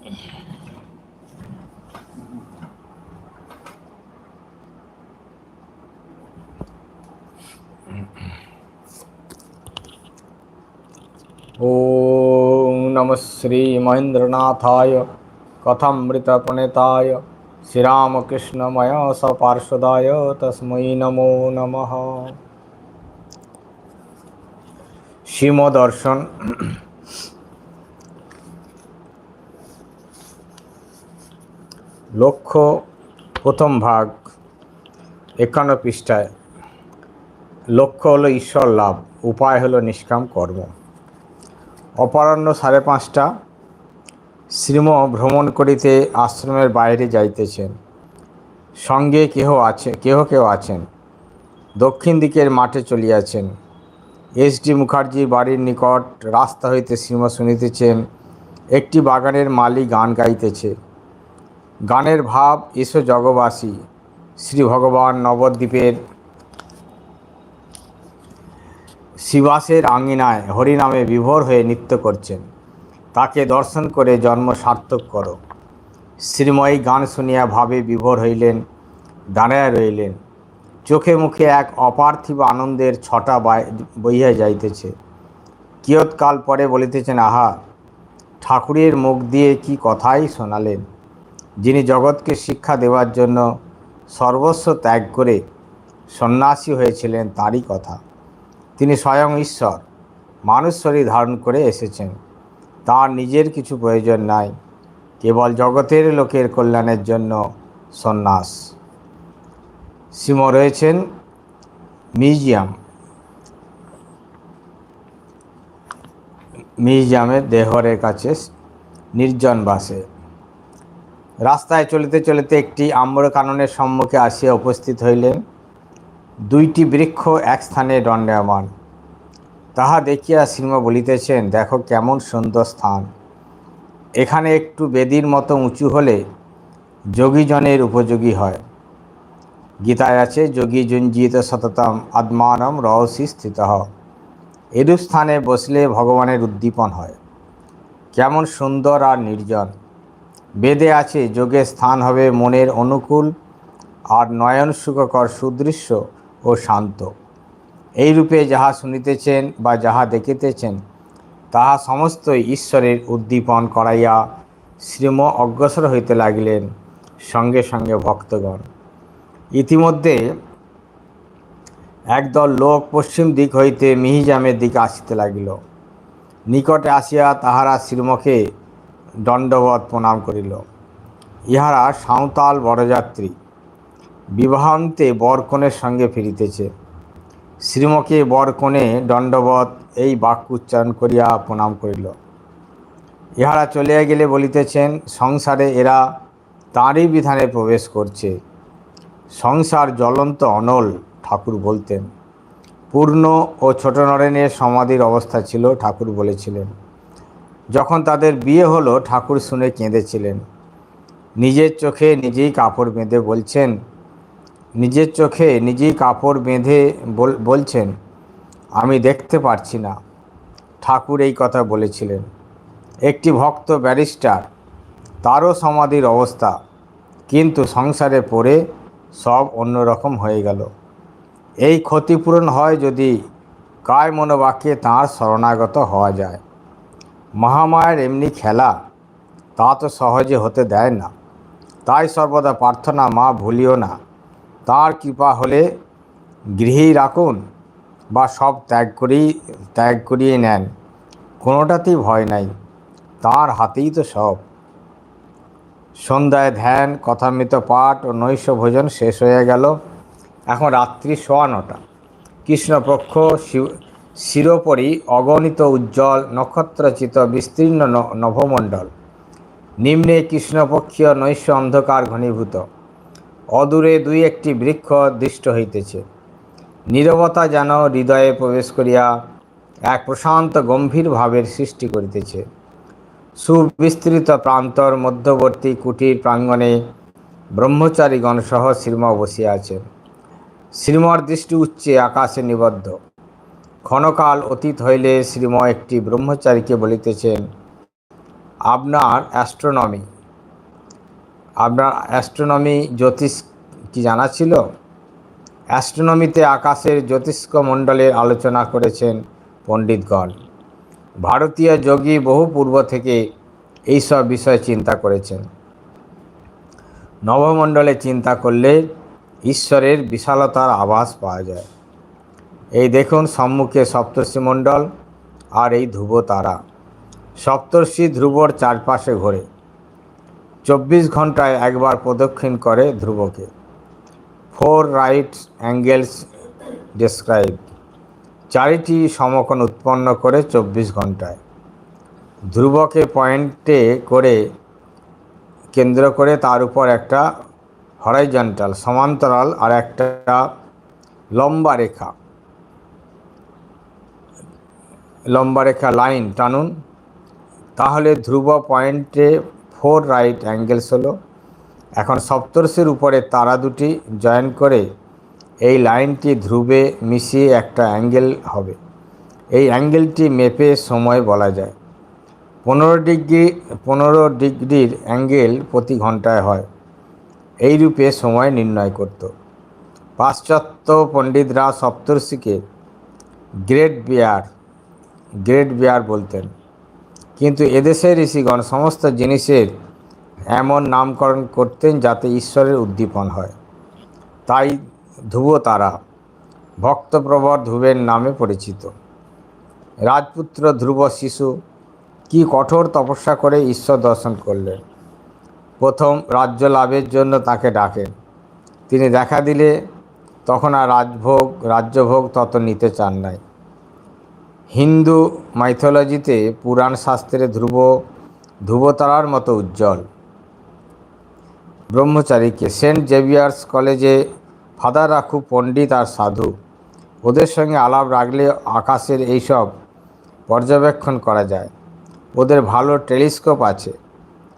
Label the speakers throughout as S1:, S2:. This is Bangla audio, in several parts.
S1: नम ॐ नमः श्रीमहेन्द्रनाथाय श्रीरामकृष्ण श्रीरामकृष्णमय सपार्षदाय तस्म नमो नम। शिमदर्शन লক্ষ্য প্রথম ভাগ একান্ন পৃষ্ঠায়, লক্ষ্য হলো ঈশ্বর লাভ, উপায় হলো নিষ্কাম কর্ম। অপরাহ্ন সাড়ে পাঁচটা, শ্রীম ভ্রমণ করিতে আশ্রমের বাইরে যাইতেছেন। সঙ্গে কেহ আছে, কেহ কেউ আছেন? দক্ষিণ দিকের মাঠে চলিয়াছেন। এস ডি মুখার্জির বাড়ির নিকট রাস্তা হইতে শ্রীম শুনিতেছেন, একটি বাগানের মালি গান গাইতেছে। গানের ভাব, এসো জগবাসী। শ্রী ভগবান নবদ্বীপের শিবাসের আঙ্গিনায় হরিনামে বিভোর হয়ে নৃত্য করছেন। তাকে দর্শন করে জন্ম সার্থক করো। শ্রীময়ী গান শুনিয়া ভাবে বিভোর হইলেন দাঁড়াইয়া রইলেন। চোখে মুখে এক অপার্থিব আনন্দের ছটা বইয়া যাইতেছে। কিয়ৎকাল পরে বলিতেছেন, আহা, ঠাকুরের মুখ দিয়ে কি কথাই শোনালেন? যিনি জগৎকে শিক্ষা দেওয়ার জন্য সর্বস্ব ত্যাগ করে সন্ন্যাসী হয়েছিলেন তারই কথা। তিনি স্বয়ং ঈশ্বর মানুষ শরীর ধারণ করে এসেছেন। তার নিজের কিছু প্রয়োজন নাই, কেবল জগতের লোকের কল্যাণের জন্য সন্ন্যাস। সিম রয়েছেন মিউজিয়াম। মিউজিয়ামের দেহরের কাছে নির্জন বাসে। রাস্তায় চলিতে চলিতে একটি আম্রকাননের সম্মুখে আসিয়া উপস্থিত হইলেন। দুইটি বৃক্ষ এক স্থানে দণ্ডায়মান। তাহা দেখিয়া সিংহ বলিতেছেন, দেখো কেমন সুন্দর স্থান। এখানে একটু বেদির মতো উঁচু হলে যোগীজনের উপযোগী হয়। গীতায় আছে, যোগী জঞ্জিত সততম আত্মানম রহসী স্থিত এরূপ স্থানে বসলে ভগবানের উদ্দীপন হয়। কেমন সুন্দর আর নির্জন। বেদে আছে যোগের স্থান হবে মনের অনুকূল আর নয়ন সুখকর সুদৃশ্য ও শান্ত। এই রূপে যাহা শুনিতেছেন বা যাহা দেখিতেছেন, তাহা সমস্তই ঈশ্বরের উদ্দীপন করাইয়া শ্রীম অগ্রসর হইতে লাগিলেন সঙ্গে সঙ্গে ভক্তগণ। ইতিমধ্যে একদল লোক পশ্চিম দিক হইতে মিহিজামের দিকে আসিতে লাগিল। নিকটে আসিয়া তাহারা শ্রীমকে দণ্ডবধ প্রণাম করিল। ইহারা সাঁওতাল বরযাত্রী বিবাহান্তে বরকনের সঙ্গে ফিরিতেছে। শ্রীমকে বরকনে দণ্ডবধ এই বাক্য উচ্চারণ করিয়া প্রণাম করিল। ইহারা চলিয়া গেলে বলিতেছেন, সংসারে এরা তাঁরই বিধানে প্রবেশ করছে। সংসার জ্বলন্ত অনল, ঠাকুর বলতেন। পূর্ণ ও ছোট নরেনের সমাধির অবস্থা ছিল, ঠাকুর বলেছিলেন। যখন তাদের বিয়ে হলো, ঠাকুর শুনে কেঁদেছিলেন। নিজের চোখে নিজেই কাপড় বেঁধে বলছেন, নিজের চোখে নিজেই কাপড় বেঁধে বলছেন, আমি দেখতে পারছি না। ঠাকুর এই কথা বলেছিলেন। একটি ভক্ত ব্যারিস্টার, তারও সমাধির অবস্থা, কিন্তু সংসারে পড়ে সব অন্যরকম হয়ে গেল। এই ক্ষতিপূরণ হয় যদি কায় মনোবাক্যে তাঁর শরণাগত হওয়া যায়। মহামায়ের এমনি খেলা, তা তো সহজে হতে দেয় না। তাই সর্বদা প্রার্থনা, মা, ভুলিও না। তার কৃপা হলে গৃহেই রাখুন বা সব ত্যাগ করেই, ত্যাগ করিয়ে নেন। কোনোটাতেই ভয় নাই। তার হাতেই তো সব। সন্ধ্যায় ধ্যান, কথামৃত পাঠ ও নৈশ ভোজন শেষ হয়ে গেল। এখন রাত্রি সোয়া নটা। কৃষ্ণপক্ষ শিরোপরি অগণিত উজ্জ্বল নক্ষত্রচিত বিস্তীর্ণ নভমণ্ডল। নিম্নে কৃষ্ণপক্ষীয় নৈশ অন্ধকার ঘনীভূত। অদূরে দুই একটি বৃক্ষ দৃষ্ট হইতেছে। নীরবতা যেন হৃদয়ে প্রবেশ করিয়া এক প্রশান্ত গম্ভীর ভাবের সৃষ্টি করিতেছে। সুবিস্তৃত প্রান্তর মধ্যবর্তী কুটির প্রাঙ্গণে ব্রহ্মচারীগণসহ শ্রীমা বসিয়া আছে শ্রীমর দৃষ্টি উচ্চে আকাশে নিবদ্ধ। ক্ষণকাল অতীত হইলে শ্রীময় একটি ব্রহ্মচারীকে বলিতেছেন, আপনার অ্যাস্ট্রোনমি আপনার অ্যাস্ট্রোনমি জ্যোতিষ কি জানা ছিল? অ্যাস্ট্রোনমিতে আকাশের জ্যোতিষ্ক মণ্ডলের আলোচনা করেছেন পণ্ডিতগণ। ভারতীয় যোগী বহু পূর্ব থেকে এইসব বিষয়ে চিন্তা করেছেন। নবমণ্ডলে চিন্তা করলে ঈশ্বরের বিশালতার আভাস পাওয়া যায়। এই দেখুন সম্মুখে সপ্তর্ষি মণ্ডল আর এই ধ্রুব তারা। সপ্তর্ষি ধ্রুবর চারপাশে ঘোরে। চব্বিশ ঘন্টায় একবার প্রদক্ষিণ করে ধ্রুবকে। ফোর রাইট অ্যাঙ্গেলস ডেসক্রাইব চারিটি সমকোণ উৎপন্ন করে চব্বিশ ঘন্টায় ধ্রুবকে পয়েন্টে করে কেন্দ্র করে তার উপর একটা হরাইজন্টাল সমান্তরাল আর একটা লম্বা রেখা। লম্বা রেখা লাইন টানুন। তাহলে ধ্রুব পয়েন্টে ফোর রাইট অ্যাঙ্গেলস হলো। এখন সপ্তর্ষির উপরে তারা দুটি জয়েন করে এই লাইনটি ধ্রুবে মিশিয়ে একটা অ্যাঙ্গেল হবে। এই অ্যাঙ্গেলটি মেপে সময় বলা যায়। পনেরো ডিগ্রি, পনেরো ডিগ্রির অ্যাঙ্গেল প্রতি ঘন্টায় হয়। এই রূপে সময় নির্ণয় করত। পাশ্চাত্য পণ্ডিতরা সপ্তর্ষিকে গ্রেট বিয়ার গ্রেট বিয়ার বলতেন। কিন্তু এদেশের ঋষিগণ সমস্ত জিনিসের এমন নামকরণ করতেন যাতে ঈশ্বরের উদ্দীপন হয়। তাই ধ্রুব তারা ভক্তপ্রবর ধ্রুবের নামে পরিচিত। রাজপুত্র ধ্রুব শিশু কি কঠোর তপস্যা করে ঈশ্বর দর্শন করলেন? প্রথম রাজ্য লাভের জন্য তাকে ডাকেন। তিনি দেখা দিলে তখন আর রাজভোগ, রাজ্যভোগ তত নিতে চান নাই। হিন্দু মাইথোলজিতে পুরাণ শাস্ত্রে ধ্রুব, ধ্রুবতারার মতো উজ্জ্বল। ব্রহ্মচারীকে সেন্ট জেভিয়ার্স কলেজে ফাদার রাখু পণ্ডিত আর সাধু। ওদের সঙ্গে আলাপ রাখলে আকাশের এইসব পর্যবেক্ষণ করা যায়। ওদের ভালো টেলিস্কোপ আছে।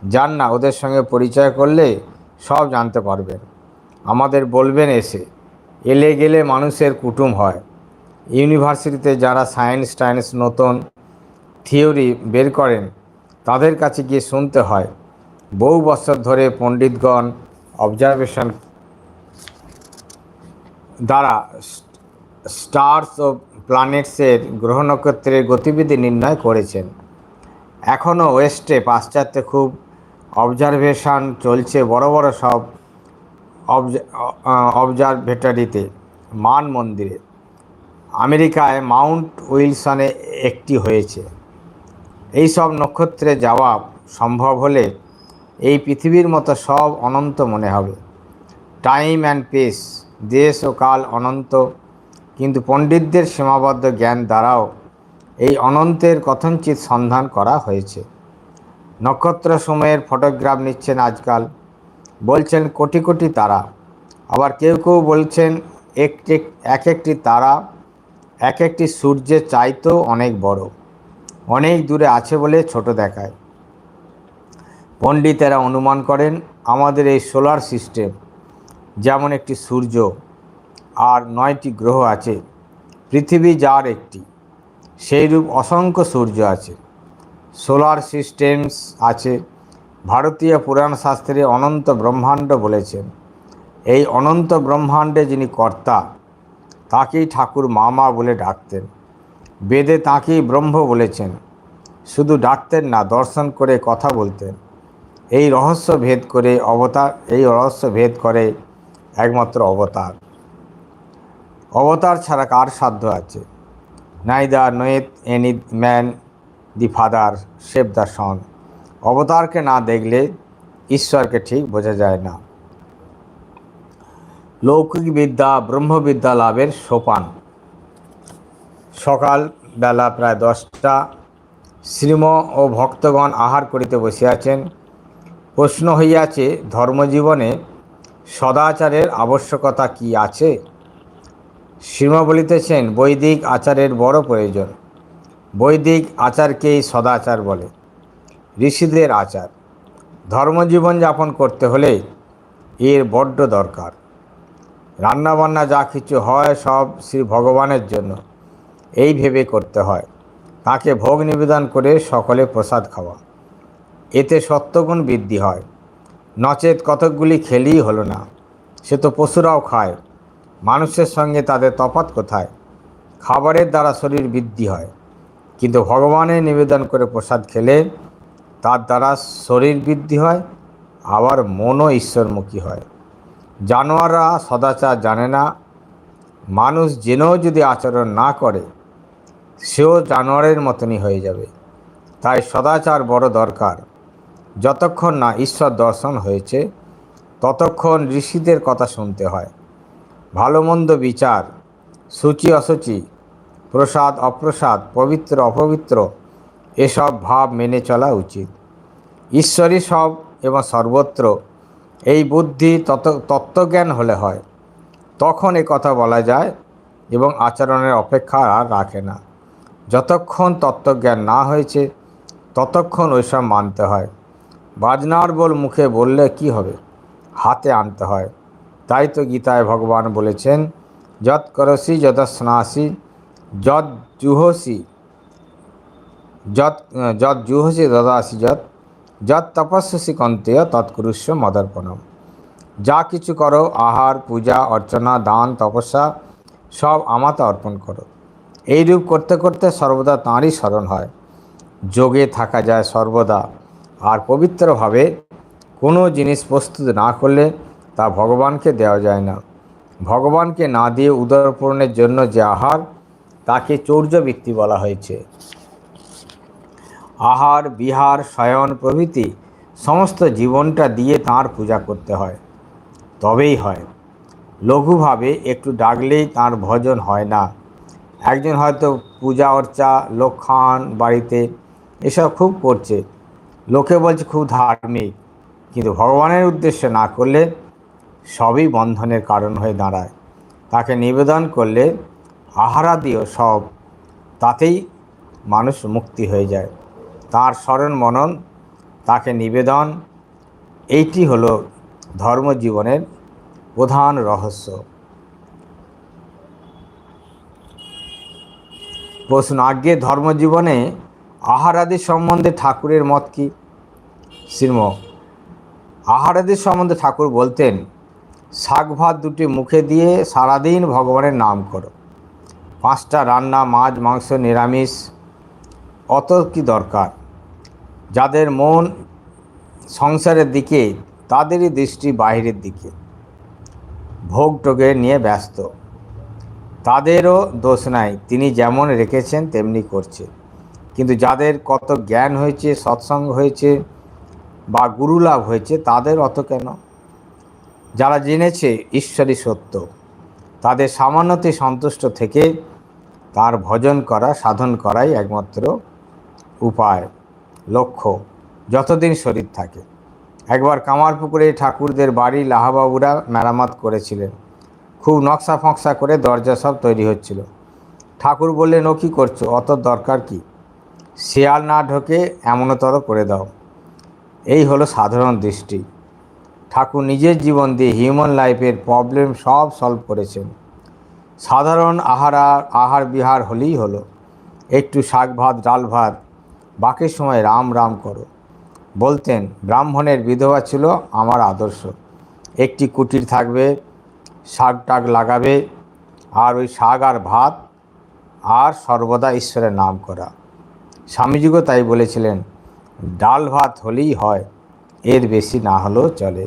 S1: যান না ওদের সঙ্গে পরিচয় করলে সব জানতে পারবেন। আমাদের বলবেন এসে, এলে গেলে মানুষের কুটুম হয়। ইউনিভার্সিটিতে যারা সায়েন্স টায়েন্স নতুন থিওরি বের করেন, তাদের কাছে গিয়ে শুনতে হয়, বহু বছর ধরে পণ্ডিতগণ অবজারভেশন দ্বারা স্টার্স ও প্ল্যানেটসের গ্রহ নক্ষত্রের গতিবিধি নির্ণয় করেছেন। এখনও ওয়েস্টে পাশ্চাত্যে খুব অবজারভেশন চলছে, বড় বড় সব অবজারভেটরিতে মান মন্দিরে। আমেরিকায় মাউন্ট উইলসনে একটি হয়েছে। এই সব নক্ষত্রে যাওয়া সম্ভব হলে এই পৃথিবীর মতো সব অনন্ত মনে হবে। টাইম অ্যান্ড পেস, দেশ ও কাল অনন্ত, কিন্তু পণ্ডিতদের সীমাবদ্ধ জ্ঞান দ্বারাও এই অনন্তের কথঞ্চিত সন্ধান করা হয়েছে। নক্ষত্র সময়ের ফটোগ্রাফ নিচ্ছেন আজকাল, বলছেন কোটি কোটি তারা। আবার কেউ কেউ বলছেন এক একটি তারা এক একটি সূর্যের চাইতেও অনেক বড়। অনেক দূরে আছে বলে ছোট দেখায়। পণ্ডিতেরা অনুমান করেন, আমাদের এই সোলার সিস্টেম যেমন একটি সূর্য আর নয়টি গ্রহ আছে, পৃথিবী যার একটি, সেইরূপ অসংখ্য সূর্য আছে। সোলার সিস্টেমস আছে, ভারতীয় পুরাণ শাস্ত্রে অনন্ত ব্রহ্মাণ্ড বলেছেন। এই অনন্ত ব্রহ্মাণ্ডে যিনি কর্তা তাকেই ঠাকুর মামা বলে ডাকতেন। বেদে তাকেই ব্রহ্ম বলেছেন। শুধু ডাকতেন না, দর্শন করে কথা বলতেন। এই রহস্য ভেদ করে অবতার, এই রহস্য ভেদ করে একমাত্র অবতার। অবতার ছাড়া কার সাধ্য আছে? Neither knoweth any man, the father save the son. অবতারকে না দেখলে ঈশ্বরকে ঠিক বোঝা যায় না। লৌকিক বিদ্যা ব্রহ্মবিদ্যা লাভের সোপান। সকাল বেলা প্রায় দশটা, শ্রীম ও ভক্তগণ আহার করিতে বসিয়াছেন প্রশ্ন হইয়াছে, ধর্মজীবনে সদাচারের আবশ্যকতা কি আছে? শ্রীম বলিতেছেন, বৈদিক আচারের বড় প্রয়োজন। বৈদিক আচারকেই সদাচার বলে, ঋষিদের আচার। ধর্মজীবন যাপন করতে হলে এর বড্ড দরকার। রান্নাবান্না যা কিছু হয় সব শ্রী ভগবানের জন্য। এই ভেবে করতে হয়। তাকে ভোগ নিবেদন করে সকলে প্রসাদ খাওয়া। এতে সত্যগুণ বৃদ্ধি হয়। নচেত কতকগুলি খেলেই হলো না। সে তো পশুরাও খায়। মানুষের সঙ্গে তাদের তফাৎ কোথায়? খাবারের দ্বারা শরীর বৃদ্ধি হয়। কিন্তু ভগবানের নিবেদন করে প্রসাদ খেলে তার দ্বারা শরীর বৃদ্ধি হয়, আবার মনও ঈশ্বরমুখী হয়। জানোয়াররা সদাচার জানে না। মানুষ জেনেও যদি আচরণ না করে, সেও জানোয়ারের মতনই হয়ে যাবে। তাই সদাচার বড় দরকার। যতক্ষণ না ঈশ্বর দর্শন হয়েছে, ততক্ষণ ঋষিদের কথা শুনতে হয়। ভালো মন্দ বিচার, সূচি অসুচি, প্রসাদ অপ্রসাদ, পবিত্র অপবিত্র, এসব ভাব মেনে চলা উচিত। ঈশ্বরই সব এবং সর্বত্র। এই বুদ্ধি তত তত্ত্বজ্ঞান হলে হয়। তখন এ কথা বলা যায় এবং আচরণের অপেক্ষা আর রাখে না। যতক্ষণ তত্ত্বজ্ঞান না হয়েছে, ততক্ষণ ওইসব মানতে হয়। বাজনার বল মুখে বললে কি হবে? হাতে আনতে হয়। তাই তো গীতায় ভগবান বলেছেন, যৎ করসি যত স্নাসি, যৎ জুহসি, যৎ যৎ জুহসি দদাসি যৎ যৎ তপস্যসি কন্তেয় তৎকুরুষ্য মদর্পণম। যা কিছু করো, আহার, পূজা, অর্চনা, দান, তপস্যা, সব আমাতে অর্পণ করো। এইরূপ করতে করতে সর্বদা তাঁরই স্মরণ হয়। যোগে থাকা যায় সর্বদা। আর পবিত্রভাবে কোনো জিনিস প্রস্তুত না করলে তা ভগবানকে দেওয়া যায় না। ভগবানকে না দিয়ে উদরপূরণের জন্য যে আহার, তাকে চৌর্যবৃত্তি বলা হয়েছে। আহার, বিহার, শয়ন প্রভৃতি সমস্ত জীবনটা দিয়ে তাঁর পূজা করতে হয়। তবেই হয়। লঘুভাবে একটু ডাকলেই তাঁর ভজন হয় না। একজন হয়তো পূজা অর্চা, লোক খান, বাড়িতে এসব খুব করছে। লোকে বলছে, খুব ধার্মিক। কিন্তু ভগবানের উদ্দেশ্যে না করলে সবই বন্ধনের কারণ হয়ে দাঁড়ায়। তাকে নিবেদন করলে আহারাদিও সব তাতেই মানুষ মুক্তি হয়ে যায়। তার স্মরণ মনন, তাকে নিবেদন, এইটি হলো ধর্মজীবনের প্রধান রহস্য। প্রশ্ন আজ্ঞে ধর্মজীবনে আহারাদি সম্বন্ধে ঠাকুরের মত কি? শ্রীম আহারাদির সম্বন্ধে ঠাকুর বলতেন, শাক ভাত দুটি মুখে দিয়ে সারাদিন ভগবানের নাম করো। পাঁচটা রান্না, মাছ, মাংস, নিরামিষ, অত কি দরকার? যাদের মন সংসারের দিকে, তাদেরই দৃষ্টি বাইরের দিকে। ভোগ টোগে নিয়ে ব্যস্ত। তাদেরও দোষ নাই, তিনি যেমন রেখেছেন তেমনি করছে। কিন্তু যাদের কত জ্ঞান হয়েছে, সৎসঙ্গ হয়েছে বা গুরু লাভ হয়েছে, তাদের অত কেন? যারা জেনেছে ঈশ্বরই সত্য, তাদের সামান্যতে সন্তুষ্ট থেকে তার ভজন করা, সাধন করাই একমাত্র উপায়। লক্ষ্য, যতদিন শরীর থাকে। একবার কামারপুকুরে ঠাকুরদের বাড়ি লাহাবাবুরা মেরামত করেছিলেন। খুব নকশা ফকশা করে দরজা সব তৈরি হচ্ছিল। ঠাকুর বললেন, ও কী করছ? অত দরকার কি? শেয়াল না ঢোকে এমনতর করে দাও। এই হলো সাধারণ দৃষ্টি। ঠাকুর নিজের জীবন দিয়ে হিউম্যান লাইফের প্রবলেম সব সলভ করেছেন। সাধারণ আহার আহার বিহার হলেই হলো। একটু শাক ভাত, ডাল ভাত বাকি সময় রাম রাম করো। বলতেন, ব্রাহ্মণের বিধবা ছিল আমার আদর্শ। একটি কুটির থাকবে, শাক টাক লাগাবে, আর ওই শাক আর ভাত, আর সর্বদা ঈশ্বরের নাম করা। স্বামীজিও তাই বলেছিলেন, ডাল ভাত হলেই হয়, এর বেশি না হলেও চলে।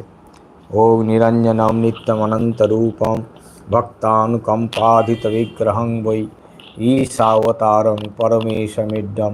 S1: ও নিরঞ্জনম নিত্যমনন্তরূপম ভক্তানুকম্পাধিত বিগ্রহং বৈ, ঈশাবতারং পরমেশমিড্ডম